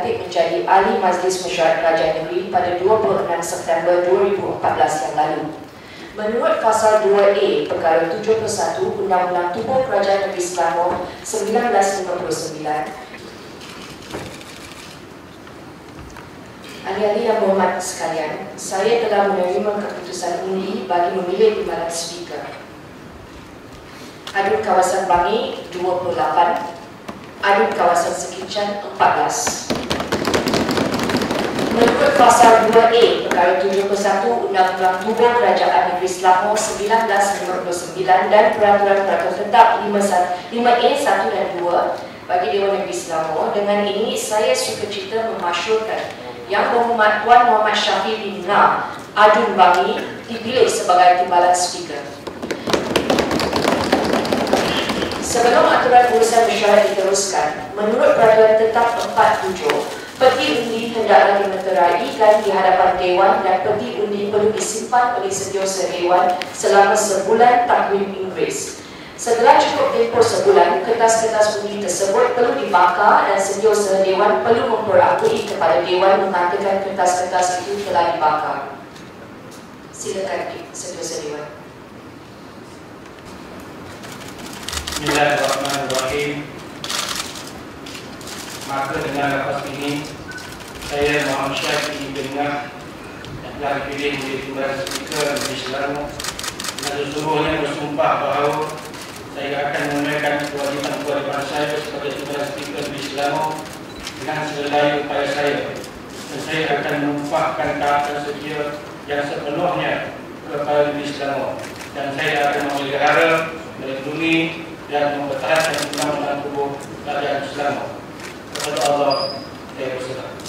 menjadi ahli Majlis Mesyuarat Kerajaan Negeri pada 26 September 2014 yang lalu. Menurut Pasal 2A Perkara 71 Undang-Undang Tubuh Kerajaan Negeri Selangor 1959, Ahli-ahli yang berhormat sekalian, saya telah menerima keputusan undi bagi memilih timbalan speaker. Adun kawasan Bangi 28, adun kawasan Sekican 14. Menurut pasal 2A perkara 71 Undang-Undang Tubuh Kerajaan Negeri Selangor 1959 dan Peraturan-Peraturan Tetap 5A 1 dan 2 bagi Dewan Negeri Selangor, dengan ini saya suka cerita memasyurkan Yang Berhormat Tuan Muhammad Syafiq bin Na Adun Bangi dipilih sebagai timbalan speaker. Sebelum aturan urusan mesyuarat diteruskan, menurut Peraturan Tetap 47, Peti undi hendaklah dimeteraikan di hadapan Dewan dan peti undi perlu disimpan oleh setiausaha Dewan selama sebulan takwim Inggeris. Setelah cukup tempoh sebulan, kertas-kertas undi tersebut perlu dibakar dan setiausaha Dewan perlu memperakui kepada Dewan mengatakan kertas-kertas itu telah dibakar. Silakan setiausaha Dewan. Bismillahirrahmanirrahim maka dengan lepas ini saya Muhammad Syed ingin dengar yang telah dipilih menjadi timbalan speaker di Selangor dan sesungguhnya bersumpah bahawa saya akan menunaikan kewajipan-kewajipan saya sebagai timbalan speaker di Selangor dengan segala upaya saya. Dan saya akan menumpahkan taatan setia yang sepenuhnya kepada di Selangor dan saya akan memelihara, melindungi dan mempertahankan undang-undang tubuh kerajaan ま个、あの、ええ、